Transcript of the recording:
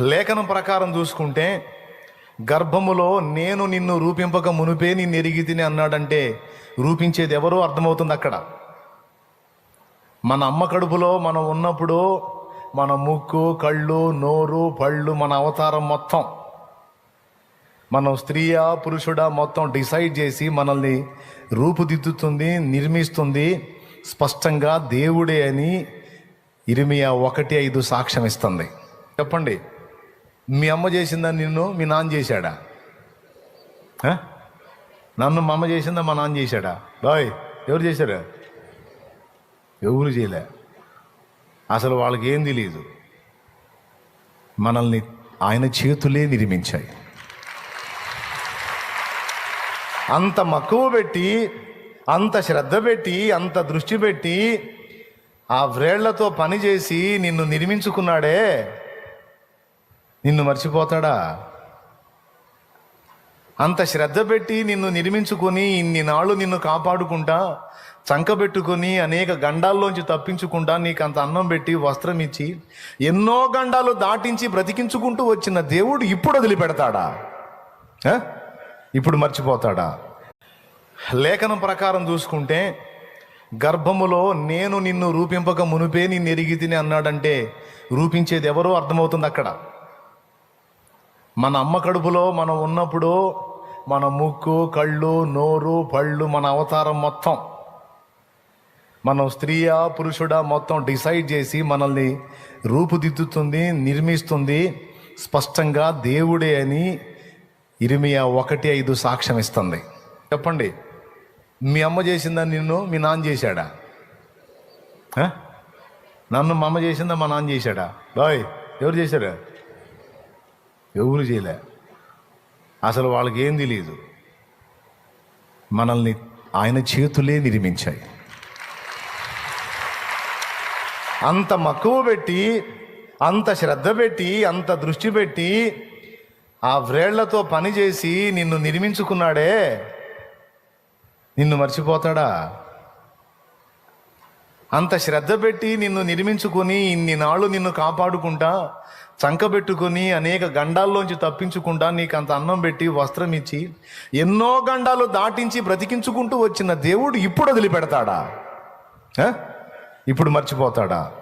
లేఖనం ప్రకారం చూసుకుంటే గర్భములో నేను నిన్ను రూపింపక మునిపే నిన్ను ఎరిగి తిని అన్నాడంటే రూపించేది ఎవరో అర్థమవుతుంది అక్కడ. మన అమ్మ కడుపులో మనం ఉన్నప్పుడు మన ముక్కు కళ్ళు నోరు పళ్ళు మన అవతారం మొత్తం మనం స్త్రీయా పురుషుడా మొత్తం డిసైడ్ చేసి మనల్ని రూపుదిద్దుతుంది నిర్మిస్తుంది. స్పష్టంగా దేవుడే అని ఇరిమియా ఒకటి ఐదు సాక్ష్యం ఇస్తుంది చెప్పండి. మీ అమ్మ చేసిందా నిన్ను? మీ నాన్న చేశాడా? నన్ను మా అమ్మ చేసిందా మా నాన్న చేశాడా? బాయ్ ఎవరు చేశారా? ఎవరు చేయలే. అసలు వాళ్ళకి ఏం తెలియదు మనల్ని ఆయన చేతులే నిర్మించాయి. అంత మక్కువ పెట్టి అంత శ్రద్ధ పెట్టి అంత దృష్టి పెట్టి ఆ వ్రేళ్ళతో పనిచేసి నిన్ను నిర్మించుకున్నాడే నిన్ను మర్చిపోతాడా? అంత శ్రద్ధ పెట్టి నిన్ను నిర్మించుకొని ఇన్ని నాళ్ళు నిన్ను కాపాడుకుంటా చంకబెట్టుకొని అనేక గండాల్లోంచి తప్పించుకుంటా నీకు అంత అన్నం పెట్టి వస్త్రం ఇచ్చి ఎన్నో గండాలు దాటించి బ్రతికించుకుంటూ వచ్చిన దేవుడు ఇప్పుడు వదిలిపెడతాడా? ఇప్పుడు మర్చిపోతాడా? లేఖనం ప్రకారం చూసుకుంటే గర్భములో నేను నిన్ను రూపింపక మునుపే నిన్ను ఎరిగి తిని అన్నాడంటే రూపించేది ఎవరో అర్థమవుతుంది అక్కడ. మన అమ్మ కడుపులో మనం ఉన్నప్పుడు మన ముక్కు కళ్ళు నోరు పళ్ళు మన అవతారం మొత్తం. మనం స్త్రీయా పురుషుడా మొత్తం డిసైడ్ చేసి మనల్ని రూపుదిద్దుతుంది నిర్మిస్తుంది. స్పష్టంగా దేవుడే అని ఇరిమియా ఒకటి ఐదు సాక్ష్యం ఇస్తుంది. చెప్పండి మీ అమ్మ చేసిందా నిన్ను? మీ నాన్న చేశాడా? నన్ను మా అమ్మ చేసిందా? మా నాన్న చేశాడా? బాయ్ ఎవరు చేశారా? ఎవరు చేయలే. అసలు వాళ్ళకి ఏం తెలియదు మనల్ని ఆయన చేతులే నిర్మించాయి అంత మక్కువ పెట్టి అంత శ్రద్ధ పెట్టి అంత దృష్టి పెట్టి ఆ వ్రేళ్ళతో పనిచేసి నిన్ను నిర్మించుకున్నాడే నిన్ను మర్చిపోతాడా? అంత శ్రద్ధ పెట్టి నిన్ను నిర్మించుకొని ఇన్ని నాళ్ళు నిన్ను కాపాడుకుంటా చంకబెట్టుకొని అనేక గండాల్లోంచి తప్పించుకుంటా నీకు అంత అన్నం పెట్టి వస్త్రం ఇచ్చి ఎన్నో గండాలు దాటించి బ్రతికించుకుంటూ వచ్చిన దేవుడు ఇప్పుడు వదిలిపెడతాడా? ఇప్పుడు మర్చిపోతాడా?